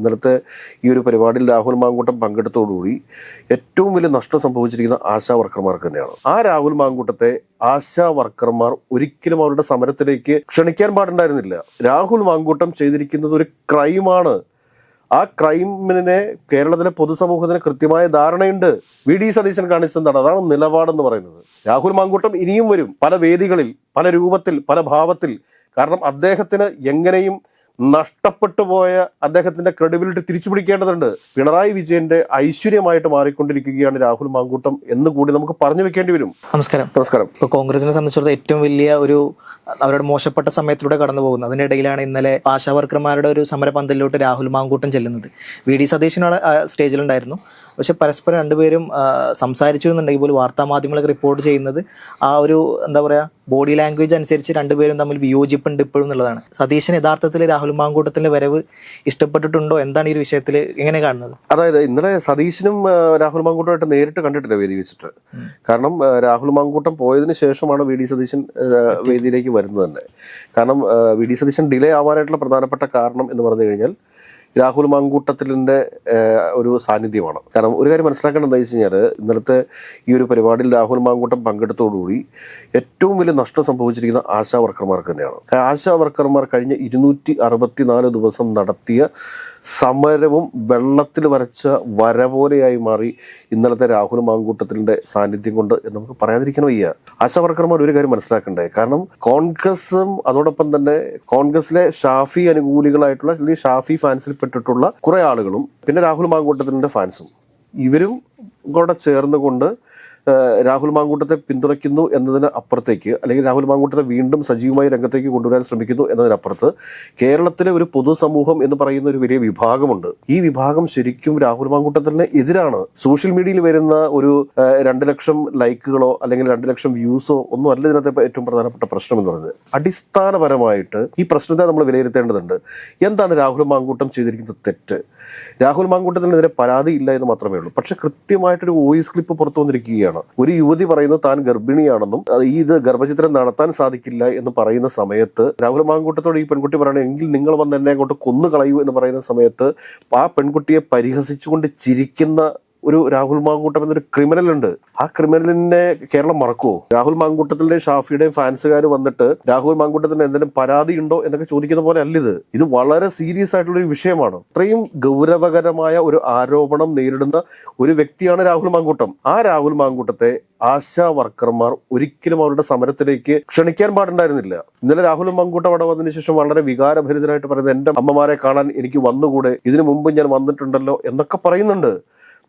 ഇന്നലത്തെ ഈ ഒരു പരിപാടിയിൽ രാഹുൽ മാങ്കൂട്ടം പങ്കെടുത്തോടുകൂടി ഏറ്റവും വലിയ നഷ്ടം സംഭവിച്ചിരിക്കുന്ന ആശാ വർക്കർമാർക്ക് തന്നെയാണ്. ആ രാഹുൽ മാങ്കൂട്ടത്തെ ആശാ വർക്കർമാർ ഒരിക്കലും അവരുടെ സമരത്തിലേക്ക് ക്ഷണിക്കാൻ പാടുണ്ടായിരുന്നില്ല. രാഹുൽ മാങ്കൂട്ടം ചെയ്തിരിക്കുന്നത് ഒരു ക്രൈമാണ്. ആ ക്രൈമിനെ കേരളത്തിലെ പൊതുസമൂഹത്തിന് കൃത്യമായ ധാരണയുണ്ട്. വി ഡി സതീശൻ കാണിച്ചെന്താണ് അതാണ് നിലപാടെന്ന് പറയുന്നത്. രാഹുൽ മാങ്കൂട്ടം ഇനിയും വരും. പല വേദികളിൽ പല രൂപത്തിൽ പല ഭാവത്തിൽ. കാരണം അദ്ദേഹത്തിന് എങ്ങനെയും നഷ്ടപ്പെട്ടു പോയ അദ്ദേഹത്തിന്റെ ക്രെഡിബിലിറ്റി തിരിച്ചു പിടിക്കേണ്ടതുണ്ട് പിണറായി വിജയന്റെ ഐശ്വര്യമായിട്ട് മാറിക്കൊണ്ടിരിക്കുകയാണ് രാഹുൽ മാങ്കൂട്ടം എന്ന് കൂടി നമുക്ക് പറഞ്ഞു വെക്കേണ്ടി വരും. നമസ്കാരം. നമസ്കാരം. ഇപ്പൊ കോൺഗ്രസിനെ സംബന്ധിച്ചിടത്തോളം ഏറ്റവും വലിയ ഒരു അവരുടെ മോശപ്പെട്ട സമയത്തിലൂടെ കടന്നു പോകുന്നത്. അതിനിടയിലാണ് ഇന്നലെ ആശാ വർക്കർമാരുടെ ഒരു സമരപന്തലിലോട്ട് രാഹുൽ മാങ്കൂട്ടം ചെല്ലുന്നത്. വി. ഡി. സതീശനാണ് സ്റ്റേജിലുണ്ടായിരുന്നു. പക്ഷെ പരസ്പരം രണ്ടുപേരും സംസാരിച്ചു എന്നുണ്ടെങ്കിൽ പോലും വാർത്താ മാധ്യമങ്ങളൊക്കെ റിപ്പോർട്ട് ചെയ്യുന്നത് ആ ഒരു എന്താ പറയുക ബോഡി ലാംഗ്വേജ് അനുസരിച്ച് രണ്ടുപേരും തമ്മിൽ വിയോജിപ്പുണ്ട് ഇപ്പോഴും എന്നുള്ളതാണ്. സതീശൻ യഥാർത്ഥത്തിൽ രാഹുൽ മാങ്കൂട്ടത്തിന്റെ വരവ് ഇഷ്ടപ്പെട്ടിട്ടുണ്ടോ? എന്താണ് ഈ ഒരു വിഷയത്തിൽ എങ്ങനെ കാണുന്നത്? അതായത് ഇന്നലെ സതീശനും രാഹുൽ മാങ്കൂട്ടമായിട്ട് നേരിട്ട് കണ്ടിട്ടില്ല വേദി വെച്ചിട്ട്. കാരണം രാഹുൽ മാങ്കൂട്ടം പോയതിനു ശേഷമാണ് വി ഡി സതീശൻ വേദിയിലേക്ക് വരുന്നത് തന്നെ. കാരണം വി ഡി സതീശൻ ഡിലേ ആവാനായിട്ടുള്ള പ്രധാനപ്പെട്ട കാരണം എന്ന് പറഞ്ഞു കഴിഞ്ഞാൽ രാഹുൽ മങ്കൂട്ടത്തിലിന്റെ ഒരു സാന്നിധ്യമാണ്. കാരണം ഒരു കാര്യം മനസ്സിലാക്കേണ്ടത് എന്താ വെച്ച് കഴിഞ്ഞാൽ ഇന്നലത്തെ ഈ ഒരു പരിപാടിയിൽ രാഹുൽ മാങ്കൂട്ടം പങ്കെടുത്തോടുകൂടി ഏറ്റവും വലിയ നഷ്ടം സംഭവിച്ചിരിക്കുന്ന ആശാ വർക്കർമാർക്ക് തന്നെയാണ്. ആശാ വർക്കർമാർ കഴിഞ്ഞ ഇരുന്നൂറ്റി ദിവസം നടത്തിയ സമരവും വെള്ളത്തിൽ വരച്ച വര പോലെയായി മാറി ഇന്നലത്തെ രാഹുൽ മാങ്കൂട്ടത്തിന്റെ സാന്നിധ്യം കൊണ്ട് എന്ന് നമുക്ക് പറയാതിരിക്കാൻ വയ്യ. ആശാവർക്കർമാർ ഒരു കാര്യം മനസ്സിലാക്കണ്ടേ? കാരണം കോൺഗ്രസും അതോടൊപ്പം തന്നെ കോൺഗ്രസിലെ ഷാഫി അനുകൂലികളായിട്ടുള്ള അല്ലെങ്കിൽ ഷാഫി ഫാൻസിൽ പെട്ടിട്ടുള്ള കുറെ ആളുകളും പിന്നെ രാഹുൽ മാങ്കൂട്ടത്തിന്റെ ഫാൻസും. ഇവരും കൂടെ ചേർന്നുകൊണ്ട് രാഹുൽ മാങ്കൂട്ടത്തെ പിന്തുണയ്ക്കുന്നു എന്നതിന് അപ്പുറത്തേക്ക് അല്ലെങ്കിൽ രാഹുൽ മാങ്കൂട്ടത്തെ വീണ്ടും സജീവമായി രംഗത്തേക്ക് കൊണ്ടുവരാൻ ശ്രമിക്കുന്നു എന്നതിനപ്പുറത്ത് കേരളത്തിലെ ഒരു പൊതുസമൂഹം എന്ന് പറയുന്ന ഒരു വലിയ വിഭാഗമുണ്ട്. ഈ വിഭാഗം ശരിക്കും രാഹുൽ മാങ്കൂട്ടത്തിന് എതിരാണ്. സോഷ്യൽ മീഡിയയിൽ വരുന്ന ഒരു രണ്ട് ലക്ഷം ലൈക്കുകളോ അല്ലെങ്കിൽ രണ്ട് ലക്ഷം വ്യൂസോ ഒന്നും അല്ല ഇതിനകത്തെ ഏറ്റവും പ്രധാനപ്പെട്ട പ്രശ്നം എന്ന് പറയുന്നത്. അടിസ്ഥാനപരമായിട്ട് ഈ പ്രശ്നത്തെ നമ്മൾ വിലയിരുത്തേണ്ടതുണ്ട്. എന്താണ് രാഹുൽ മാങ്കൂട്ടം ചെയ്തിരിക്കുന്ന തെറ്റ്? രാഹുൽ മാങ്കൂട്ടത്തിനെതിരെ പരാതി ഇല്ല എന്ന് മാത്രമേ ഉള്ളൂ. പക്ഷെ കൃത്യമായിട്ടൊരു വോയിസ് ക്ലിപ്പ് പുറത്തു വന്നിരിക്കുകയാണ്. ഒരു യുവതി പറയുന്നത് താൻ ഗർഭിണിയാണെന്നും ഈ ഇത് ഗർഭചിത്രം നടത്താൻ സാധിക്കില്ല എന്ന് പറയുന്ന സമയത്ത് രാഹുൽ മാങ്കൂട്ടത്തോട് ഈ പെൺകുട്ടി പറയണേ എങ്കിൽ നിങ്ങൾ വന്ന് എന്നെ അങ്ങോട്ട് കൊന്നു കളയൂ എന്ന് പറയുന്ന സമയത്ത് ആ പെൺകുട്ടിയെ പരിഹസിച്ചുകൊണ്ട് ചിരിക്കുന്ന ഒരു രാഹുൽ മാങ്കൂട്ടം എന്നൊരു ക്രിമിനൽ ഉണ്ട്. ആ ക്രിമിനലിനെ കേരളം മറക്കുമോ രാഹുൽ മാങ്കൂട്ടത്തിന്റെയും ഷാഫിയുടെയും ഫാൻസുകാർ വന്നിട്ട് രാഹുൽ മാങ്കൂട്ടത്തിന് എന്തെങ്കിലും പരാതി ഉണ്ടോ എന്നൊക്കെ ചോദിക്കുന്ന പോലെ അല്ല ഇത്. ഇത് വളരെ സീരിയസ് ആയിട്ടുള്ള ഒരു വിഷയമാണ്. അത്രയും ഗൗരവകരമായ ഒരു ആരോപണം നേരിടുന്ന ഒരു വ്യക്തിയാണ് രാഹുൽ മാങ്കൂട്ടം. ആ രാഹുൽ മാങ്കൂട്ടത്തെ ആശാ വർക്കർമാർ ഒരിക്കലും അവരുടെ സമരത്തിലേക്ക് ക്ഷണിക്കാൻ പാടുണ്ടായിരുന്നില്ല. ഇന്നലെ രാഹുൽ മങ്കൂട്ടം അവിടെ വന്നതിന് ശേഷം വളരെ വികാരഭരിതരായിട്ട് പറയുന്നത് എന്റെ അമ്മമാരെ കാണാൻ എനിക്ക് വന്നുകൂടെ? ഇതിനു മുമ്പ് ഞാൻ വന്നിട്ടുണ്ടല്ലോ എന്നൊക്കെ പറയുന്നുണ്ട്.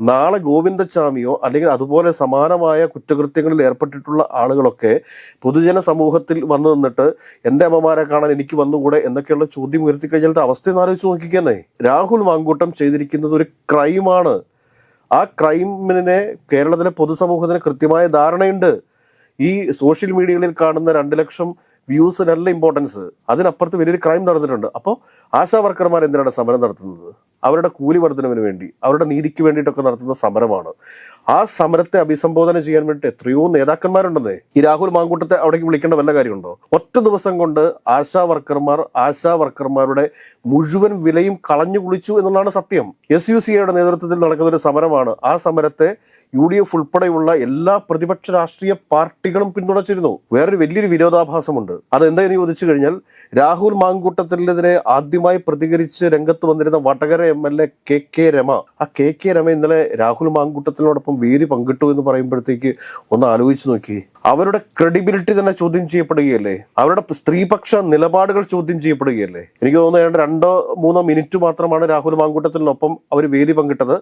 നാളെ ഗോവിന്ദച്ചാമിയോ അല്ലെങ്കിൽ അതുപോലെ സമാനമായ കുറ്റകൃത്യങ്ങളിൽ ഏർപ്പെട്ടിട്ടുള്ള ആളുകളൊക്കെ പൊതുജന സമൂഹത്തിൽ വന്നു നിന്നിട്ട് എന്റെ അമ്മമാരെ കാണാൻ എനിക്ക് വന്നുകൂടെ എന്നൊക്കെയുള്ള ചോദ്യം ഉയർത്തി കഴിഞ്ഞാൽ അവസ്ഥ ആലോചിച്ച് നോക്കിക്കുന്നേ. രാഹുൽ മാങ്കൂട്ടം ചെയ്തിരിക്കുന്നത് ഒരു ക്രൈമാണ്. ആ ക്രൈമിനെ കേരളത്തിലെ പൊതുസമൂഹത്തിന് കൃത്യമായ ധാരണയുണ്ട്. ഈ സോഷ്യൽ മീഡിയകളിൽ കാണുന്ന രണ്ട് ലക്ഷം വ്യൂസിനല്ല ഇമ്പോർട്ടൻസ് അതിനപ്പുറത്ത് വലിയൊരു ക്രൈം നടന്നിട്ടുണ്ട്. അപ്പോൾ ആശാ വർക്കർമാർ എന്തിനാണ് സമരം നടത്തുന്നത്? അവരുടെ കൂലി വർധനവിന് വേണ്ടി അവരുടെ നീതിക്ക് വേണ്ടിയിട്ടൊക്കെ നടത്തുന്ന സമരമാണ്. ആ സമരത്തെ അഭിസംബോധന ചെയ്യാൻ വേണ്ടിയിട്ട് എത്രയോ നേതാക്കന്മാരുണ്ടെന്നേ. ഈ രാഹുൽ മാങ്കൂട്ടത്തെ അവിടേക്ക് വിളിക്കേണ്ട വല്ല കാര്യമുണ്ടോ? ഒറ്റ ദിവസം കൊണ്ട് ആശാ വർക്കർമാർ ആശാ വർക്കർമാരുടെ മുഴുവൻ വിലയും കളഞ്ഞു കുളിച്ചു എന്നുള്ളതാണ് സത്യം. എസ് യു സിയുടെ നേതൃത്വത്തിൽ നടക്കുന്ന ഒരു സമരമാണ്. ആ സമരത്തെ യു ഡി എഫ് ഉൾപ്പെടെയുള്ള എല്ലാ പ്രതിപക്ഷ രാഷ്ട്രീയ പാർട്ടികളും പിന്തുണച്ചിരുന്നു. വേറൊരു വലിയൊരു വിരോധാഭാസമുണ്ട്. എന്തായാലും ചോദിച്ചു കഴിഞ്ഞാൽ രാഹുൽ മാങ്കൂട്ടത്തിനെതിരെ ആദ്യമായി പ്രതികരിച്ച് രംഗത്ത് വന്നിരുന്ന Vadakara M L A K K Rema ആ കെ കെ രമ ഇന്നലെ രാഹുൽ മാങ്കൂട്ടത്തിനോടൊപ്പം വേദി പങ്കിട്ടു എന്ന് പറയുമ്പോഴത്തേക്ക് ഒന്ന് ആലോചിച്ച് നോക്കി അവരുടെ ക്രെഡിബിലിറ്റി തന്നെ ചോദ്യം ചെയ്യപ്പെടുകയല്ലേ? അവരുടെ സ്ത്രീപക്ഷ നിലപാടുകൾ ചോദ്യം ചെയ്യപ്പെടുകയല്ലേ? എനിക്ക് തോന്നുന്നു രണ്ടോ മൂന്നോ മിനിറ്റ് മാത്രമാണ് രാഹുൽ മാങ്കൂട്ടത്തിനൊപ്പം അവർ വേദി പങ്കിട്ടത്.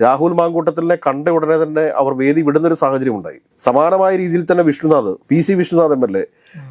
രാഹുൽ മാങ്കൂട്ടത്തിനെ കണ്ട ഉടനെ തന്നെ അവർ വേദി വിടുന്ന ഒരു സാഹചര്യം ഉണ്ടായി സമാനമായ രീതിയിൽ തന്നെ Vishnunath P C Vishnunath M L A.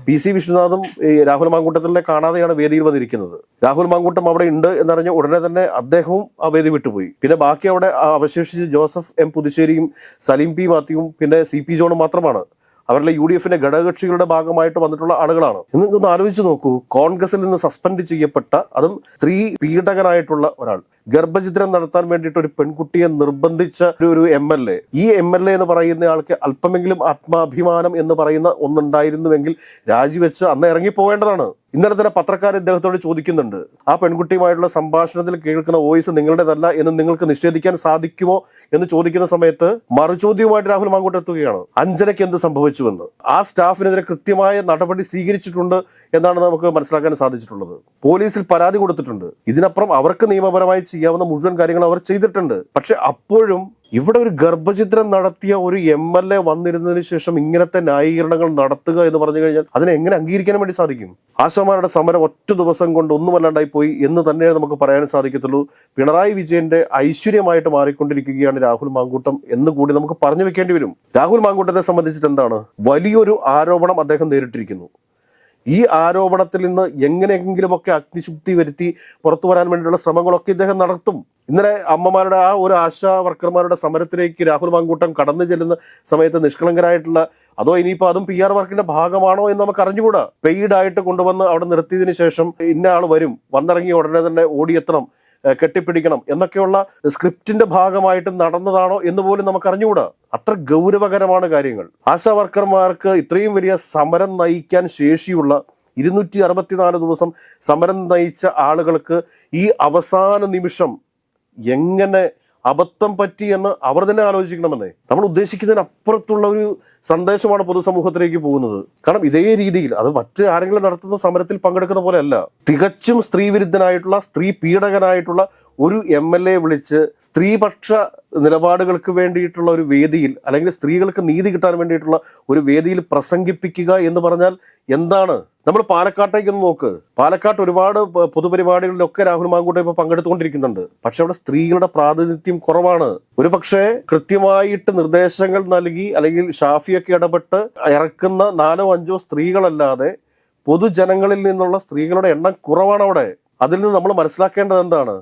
P C വിഷ്ണുനാഥും Rahul മാങ്കൂട്ടത്തിനെ കാണാതെയാണ് വേദിയിൽ വന്നിരിക്കുന്നത്. രാഹുൽ മാങ്കൂട്ടം അവിടെ ഉണ്ട് എന്നറിഞ്ഞ ഉടനെ തന്നെ അദ്ദേഹവും ആ വേദി വിട്ടുപോയി. പിന്നെ ബാക്കി അവിടെ അവശേഷിച്ച് ജോസഫ് എം പുതുശ്ശേരിയും സലീം പി മാത്യുവും പിന്നെ സി പി ജോണും മാത്രമാണ് അവരിലെ യു ഡി എഫിന്റെ ഘടകകക്ഷികളുടെ ഭാഗമായിട്ട് വന്നിട്ടുള്ള ആളുകളാണ്. നിങ്ങൾക്കൊന്ന് ആലോചിച്ച് നോക്കൂ. കോൺഗ്രസിൽ നിന്ന് സസ്പെൻഡ് ചെയ്യപ്പെട്ട അതും സ്ത്രീ പീഡകനായിട്ടുള്ള ഒരാൾ. ഗർഭചിത്രം നടത്താൻ വേണ്ടിയിട്ട് ഒരു പെൺകുട്ടിയെ നിർബന്ധിച്ച ഒരു- എം എൽ എ. ഈ എം എൽ എ എന്ന് പറയുന്ന ആൾക്ക് അല്പമെങ്കിലും ആത്മാഭിമാനം എന്ന് പറയുന്ന ഒന്നുണ്ടായിരുന്നുവെങ്കിൽ രാജിവെച്ച് അന്ന് ഇറങ്ങി പോവേണ്ടതാണ് ഇന്നലെ തന്നെ പത്രക്കാർ ഇദ്ദേഹത്തോട് ചോദിക്കുന്നുണ്ട് ആ പെൺകുട്ടിയുമായിട്ടുള്ള സംഭാഷണത്തിൽ കേൾക്കുന്ന വോയിസ് നിങ്ങളുടേതല്ല എന്ന് നിങ്ങൾക്ക് നിഷേധിക്കാൻ സാധിക്കുമോ? എന്ന് ചോദിക്കുന്ന സമയത്ത് മറുചോദ്യവുമായിട്ട് രാഹുൽ മാങ്കോട്ട് എത്തുകയാണ്. അഞ്ജനയ്ക്ക് എന്ത് സംഭവിച്ചുവെന്ന്. ആ സ്റ്റാഫിനെതിരെ കൃത്യമായ നടപടി സ്വീകരിച്ചിട്ടുണ്ട് എന്നാണ് നമുക്ക് മനസ്സിലാക്കാൻ സാധിച്ചിട്ടുള്ളത്. പോലീസിൽ പരാതി കൊടുത്തിട്ടുണ്ട്. ഇതിനപ്പുറം അവർക്ക് നിയമപരമായി ചെയ്യാവുന്ന മുഴുവൻ കാര്യങ്ങൾ അവർ ചെയ്തിട്ടുണ്ട്. പക്ഷെ അപ്പോഴും ഇവിടെ ഒരു ഗർഭചിത്രം നടത്തിയ ഒരു എം എൽ എ വന്നിരുന്നതിന് ശേഷം ഇങ്ങനത്തെ ന്യായീകരണങ്ങൾ നടത്തുക എന്ന് പറഞ്ഞു കഴിഞ്ഞാൽ അതിനെ എങ്ങനെ അംഗീകരിക്കാൻ വേണ്ടി സാധിക്കും? ആശാമാരുടെ സമരം ഒറ്റ ദിവസം കൊണ്ട് ഒന്നുമല്ലാണ്ടായി പോയി എന്ന് തന്നെ നമുക്ക് പറയാൻ സാധിക്കത്തുള്ളൂ. പിണറായി വിജയന്റെ ഐശ്വര്യമായിട്ട് മാറിക്കൊണ്ടിരിക്കുകയാണ് രാഹുൽ മാങ്കൂട്ടം എന്ന് കൂടി നമുക്ക് പറഞ്ഞു വെക്കേണ്ടി വരും. രാഹുൽ മാങ്കൂട്ടത്തെ സംബന്ധിച്ചിട്ട് എന്താണ്? വലിയൊരു ആരോപണം അദ്ദേഹം നേരിട്ടിരിക്കുന്നു. ഈ ആരോപണത്തിൽ നിന്ന് എങ്ങനെയെങ്കിലുമൊക്കെ അഗ്നിശുക്തി വരുത്തി പുറത്തു വരാൻ വേണ്ടിയുള്ള ശ്രമങ്ങളൊക്കെ ഇദ്ദേഹം നടത്തും. ഇന്നലെ അമ്മമാരുടെ ആ ഒരു ആശാ വർക്കർമാരുടെ സമരത്തിലേക്ക് രാഹുൽ മാങ്കൂട്ടം കടന്നു ചെല്ലുന്ന സമയത്ത് നിഷ്കളങ്കരായിട്ടുള്ള അതോ ഇനിയിപ്പോൾ അതും പി ആർ വർക്കിന്റെ ഭാഗമാണോ എന്ന് നമുക്ക് അറിഞ്ഞുകൂടാ. പെയ്ഡ് ആയിട്ട് കൊണ്ടുവന്ന് അവിടെ നിർത്തിയതിനു ശേഷം ഇന്ന ആൾ വരും. വന്നിറങ്ങി ഉടനെ തന്നെ ഓടിയെത്തണം. കെട്ടിപ്പിടിക്കണം എന്നൊക്കെയുള്ള സ്ക്രിപ്റ്റിന്റെ ഭാഗമായിട്ട് നടന്നതാണോ എന്ന് പോലും നമുക്ക് അറിഞ്ഞുകൂടാ അത്ര ഗൗരവകരമാണ് കാര്യങ്ങൾ. ആശാ വർക്കർമാർക്ക് ഇത്രയും വലിയ സമരം നയിക്കാൻ ശേഷിയുള്ള ഇരുന്നൂറ്റി അറുപത്തിനാല് ദിവസം സമരം നയിച്ച ആളുകൾക്ക് ഈ അവസാന നിമിഷം എങ്ങനെ അബദ്ധം പറ്റി എന്ന് അവർ തന്നെ ആലോചിക്കണമെന്നേ. നമ്മൾ ഉദ്ദേശിക്കുന്നതിന് അപ്പുറത്തുള്ള ഒരു സന്ദേശമാണ് പൊതുസമൂഹത്തിലേക്ക് പോകുന്നത്. കാരണം ഇതേ രീതിയിൽ അത് മറ്റ് ആരെങ്കിലും നടത്തുന്ന സമരത്തിൽ പങ്കെടുക്കുന്ന പോലെയല്ല. തികച്ചും സ്ത്രീവിരുദ്ധനായിട്ടുള്ള സ്ത്രീ പീഡകനായിട്ടുള്ള ഒരു എം എൽ എ വിളിച്ച് സ്ത്രീപക്ഷ നിലപാടുകൾക്ക് വേണ്ടിയിട്ടുള്ള ഒരു വേദിയിൽ അല്ലെങ്കിൽ സ്ത്രീകൾക്ക് നീതി കിട്ടാൻ വേണ്ടിയിട്ടുള്ള ഒരു വേദിയിൽ പ്രസംഗിപ്പിക്കുക എന്ന് പറഞ്ഞാൽ എന്താണ്? നമ്മൾ പാലക്കാട്ടേക്ക് ഒന്ന് നോക്ക്. പാലക്കാട്ട് ഒരുപാട് പൊതുപരിപാടികളിലൊക്കെ രാഹുൽ മാങ്കൂട്ടം ഇപ്പൊ പങ്കെടുത്തുകൊണ്ടിരിക്കുന്നുണ്ട്. പക്ഷെ അവിടെ സ്ത്രീകളുടെ പ്രാതിനിധ്യം കുറവാണ്. ഒരു പക്ഷേ കൃത്യമായിട്ട് നിർദ്ദേശങ്ങൾ നൽകി അല്ലെങ്കിൽ ഷാഫിയൊക്കെ ഇടപെട്ട് ഇറക്കുന്ന നാലോ അഞ്ചോ സ്ത്രീകളല്ലാതെ പൊതുജനങ്ങളിൽ നിന്നുള്ള സ്ത്രീകളുടെ എണ്ണം കുറവാണ് അവിടെ. അതിൽ നിന്ന് നമ്മൾ മനസ്സിലാക്കേണ്ടത് എന്താണ്?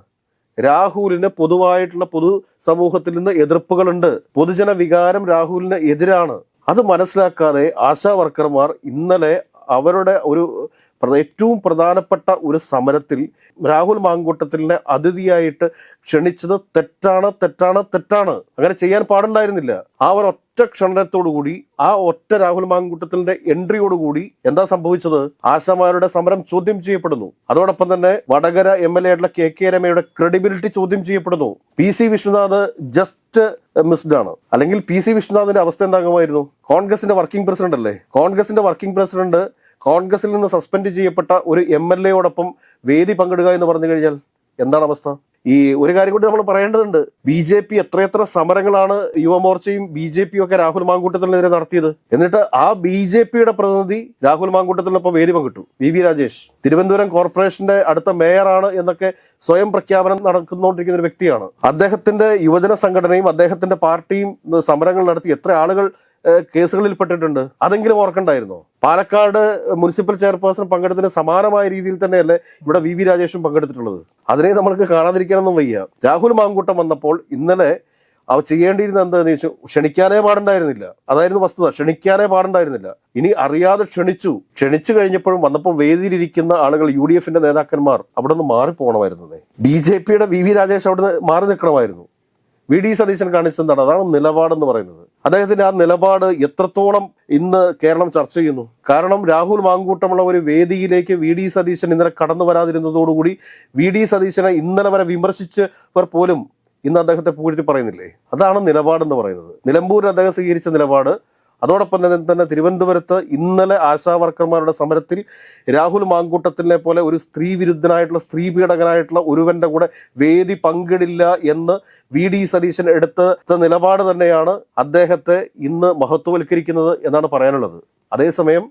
രാഹുലിന് പൊതുവായിട്ടുള്ള പൊതു സമൂഹത്തിൽ നിന്ന് എതിർപ്പുകളുണ്ട്. പൊതുജന വികാരം രാഹുലിന് എതിരാണ്. അത് മനസ്സിലാക്കാതെ ആശാ വർക്കർമാർ ഇന്നലെ അവരുടെ ഒരു ഏറ്റവും പ്രധാനപ്പെട്ട ഒരു സമരത്തിൽ രാഹുൽ മാങ്കൂട്ടത്തിലിനെ അതിഥിയായിട്ട് ക്ഷണിച്ചത് തെറ്റാണ് തെറ്റാണ് തെറ്റാണ്. അങ്ങനെ ചെയ്യാൻ പാടുണ്ടായിരുന്നില്ല. ആ ഒരു ഒറ്റ ക്ഷണനത്തോടുകൂടി ആ ഒറ്റ രാഹുൽ മാങ്കൂട്ടത്തിന്റെ എൻട്രിയോടുകൂടി എന്താ സംഭവിച്ചത്? ആശാമാരുടെ സമരം ചോദ്യം ചെയ്യപ്പെടുന്നു. അതോടൊപ്പം തന്നെ വടകര എം എൽ എ ആയിട്ടുള്ള കെ കെ രമയുടെ ക്രെഡിബിലിറ്റി ചോദ്യം ചെയ്യപ്പെടുന്നു. P C Vishnunath just missed ആണ് അല്ലെങ്കിൽ പി സി വിഷ്ണുനാഥിന്റെ അവസ്ഥ എന്താകുമായിരുന്നു? കോൺഗ്രസിന്റെ വർക്കിംഗ് പ്രസിഡന്റ് അല്ലേ? കോൺഗ്രസിന്റെ വർക്കിംഗ് പ്രസിഡന്റ് കോൺഗ്രസിൽ നിന്ന് സസ്പെൻഡ് ചെയ്യപ്പെട്ട ഒരു എം എൽ എയോടൊപ്പം വേദി പങ്കിടുക എന്ന് പറഞ്ഞു കഴിഞ്ഞാൽ എന്താണ് അവസ്ഥ? ഈ ഒരു കാര്യം കൂടി നമ്മൾ പറയേണ്ടതുണ്ട്. ബി ജെ പി എത്രയെത്ര സമരങ്ങളാണ് യുവമോർച്ചയും ബി ജെ പിയും ഒക്കെ രാഹുൽ മാങ്കൂട്ടത്തിനെതിരെ നടത്തിയത്. എന്നിട്ട് ആ ബി ജെ പിയുടെ പ്രതിനിധി രാഹുൽ മാങ്കൂട്ടത്തിനൊപ്പം വേദി പങ്കിട്ടു. V V Rajesh. തിരുവനന്തപുരം കോർപ്പറേഷന്റെ അടുത്ത മേയറാണ് എന്നൊക്കെ സ്വയം പ്രഖ്യാപനം നടക്കുന്നുകൊണ്ടിരിക്കുന്ന ഒരു വ്യക്തിയാണ്. അദ്ദേഹത്തിന്റെ യുവജന സംഘടനയും അദ്ദേഹത്തിന്റെ പാർട്ടിയും സമരങ്ങൾ നടത്തി എത്ര ആളുകൾ കേസുകളിൽ പെട്ടിട്ടുണ്ട്. അതെങ്കിലും ഓർക്കണ്ടായിരുന്നോ? പാലക്കാട് മുനിസിപ്പൽ ചെയർപേഴ്സൺ പങ്കെടുത്തതിന് സമാനമായ രീതിയിൽ തന്നെയല്ലേ ഇവിടെ വി. വി. രാജേഷും പങ്കെടുത്തിട്ടുള്ളത്. അതിനെ നമ്മൾക്ക് കാണാതിരിക്കാനൊന്നും വയ്യ. രാഹുൽ മാങ്കൂട്ടം വന്നപ്പോൾ ഇന്നലെ അവ ചെയ്യേണ്ടിയിരുന്ന എന്താണെന്ന് ചോദിച്ചു ക്ഷണിക്കാനേ പാടുണ്ടായിരുന്നില്ല. അതായിരുന്നു വസ്തുത. ക്ഷണിക്കാനേ പാടുണ്ടായിരുന്നില്ല. ഇനി അറിയാതെ ക്ഷണിച്ചു. ക്ഷണിച്ചു കഴിഞ്ഞപ്പോഴും വന്നപ്പോൾ വേദിയിലിരിക്കുന്ന ആളുകൾ യു ഡി എഫിന്റെ നേതാക്കന്മാർ അവിടെ നിന്ന് മാറിപ്പോകണമായിരുന്നേ ബി ജെ പിയുടെ വി. വി. രാജേഷ് അവിടെ നിന്ന് മാറി നിൽക്കണമായിരുന്നു. വി ഡി സതീശൻ കാണിച്ചെന്താണ്? അതാണ് നിലപാടെന്ന് പറയുന്നത്. അദ്ദേഹത്തിന്റെ ആ നിലപാട് എത്രത്തോളം ഇന്ന് കേരളം ചർച്ച ചെയ്യുന്നു. കാരണം രാഹുൽ മാങ്കൂട്ടമുള്ള ഒരു വേദിയിലേക്ക് വി ഡി സതീശൻ ഇന്നലെ കടന്നു വരാതിരുന്നതോടുകൂടി വി ഡി സതീശനെ ഇന്നലെ വരെ വിമർശിച്ചവർ പോലും ഇന്ന് അദ്ദേഹത്തെ പുകഴ്ത്തി പറയുന്നില്ലേ? അതാണ് നിലപാടെന്ന് പറയുന്നത്. നിലമ്പൂരിൽ അദ്ദേഹം സ്വീകരിച്ച നിലപാട് അതോടൊപ്പം തന്നെ തിരുവനന്തപുരത്ത് ഇന്നലെ ആശാ വർക്കർമാരുടെ സമരത്തിൽ രാഹുൽ മാങ്കൂട്ടത്തിനെ പോലെ ഒരു സ്ത്രീ വിരുദ്ധനായിട്ടുള്ള സ്ത്രീ പീഡകനായിട്ടുള്ള ഒരുവന്റെ കൂടെ വേദി പങ്കിടില്ല എന്ന് വി ഡി സതീശൻ എടുത്ത നിലപാട് തന്നെയാണ് അദ്ദേഹത്തെ ഇന്ന് മഹത്വവൽക്കരിക്കുന്നത് എന്നാണ് പറയാനുള്ളത്. അതേസമയം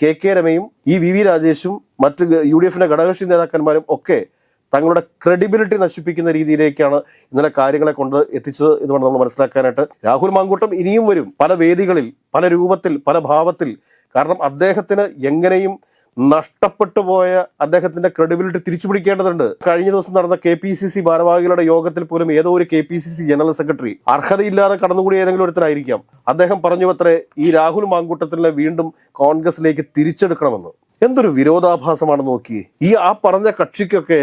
കെ കെ രമയും ഈ വി വി രാജേഷും മറ്റ് യു ഡി എഫിന്റെ ഘടകകക്ഷി നേതാക്കന്മാരും ഒക്കെ തങ്ങളുടെ ക്രെഡിബിലിറ്റി നശിപ്പിക്കുന്ന രീതിയിലേക്കാണ് ഇന്നലെ കാര്യങ്ങളെ കൊണ്ട് എത്തിച്ചത് എന്ന് നമ്മൾ മനസ്സിലാക്കാനായിട്ട്. രാഹുൽ മാങ്കൂട്ടം ഇനിയും വരും. പല വേദികളിൽ പല രൂപത്തിൽ പല ഭാവത്തിൽ. കാരണം അദ്ദേഹത്തിന് എങ്ങനെയും നഷ്ടപ്പെട്ടു പോയ അദ്ദേഹത്തിന്റെ ക്രെഡിബിലിറ്റി തിരിച്ചു പിടിക്കേണ്ടതുണ്ട് കഴിഞ്ഞ ദിവസം നടന്ന കെ പി സി സി ഭാരവാഹികളുടെ യോഗത്തിൽ പോലും ഏതോ ഒരു K P C C general secretary അർഹതയില്ലാതെ കടന്നുകൂടി ഏതെങ്കിലും ഒരുത്തരായിരിക്കാം അദ്ദേഹം പറഞ്ഞു അത്രേ ഈ രാഹുൽ മാങ്കൂട്ടത്തിനെ വീണ്ടും കോൺഗ്രസിലേക്ക് തിരിച്ചെടുക്കണമെന്ന്. എന്തൊരു വിരോധാഭാസമാണ് നോക്കി ഈ ആ പറഞ്ഞ കക്ഷിക്കൊക്കെ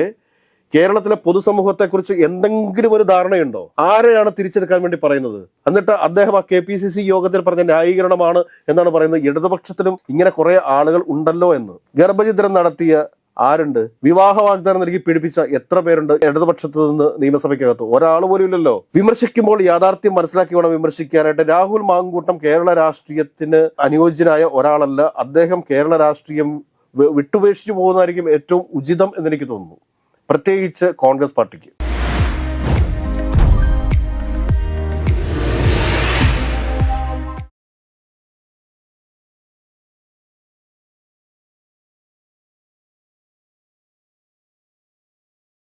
കേരളത്തിലെ പൊതുസമൂഹത്തെക്കുറിച്ച് എന്തെങ്കിലും ഒരു ധാരണയുണ്ടോ? ആരെയാണ് തിരിച്ചെടുക്കാൻ വേണ്ടി പറയുന്നത്? എന്നിട്ട് അദ്ദേഹം ആ കെ പി സി സി യോഗത്തിൽ പറഞ്ഞ ന്യായീകരണമാണ് എന്നാണ് പറയുന്നത്. ഇടതുപക്ഷത്തിലും ഇങ്ങനെ കുറെ ആളുകൾ ഉണ്ടല്ലോ എന്ന്. ഗർഭചിത്രം നടത്തിയ ആരുണ്ട്? വിവാഹ വാഗ്ദാനം നൽകി പീഡിപ്പിച്ച എത്ര പേരുണ്ട്? ഇടതുപക്ഷത്ത് നിന്ന് നിയമസഭയ്ക്കകത്ത്. ഒരാൾ പോലും ഇല്ലല്ലോ. വിമർശിക്കുമ്പോൾ യാഥാർത്ഥ്യം മനസ്സിലാക്കി വേണം വിമർശിക്കാനായിട്ട്. രാഹുൽ മാങ്കൂട്ടം കേരള രാഷ്ട്രീയത്തിന് അനുയോജ്യനായ ഒരാളല്ല. അദ്ദേഹം കേരള രാഷ്ട്രീയം വിട്ടുപേക്ഷിച്ചു പോകുന്നതായിരിക്കും ഏറ്റവും ഉചിതം എന്നെനിക്ക് തോന്നുന്നു. പ്രത്യേകിച്ച് കോൺഗ്രസ് പാർട്ടിക്ക്.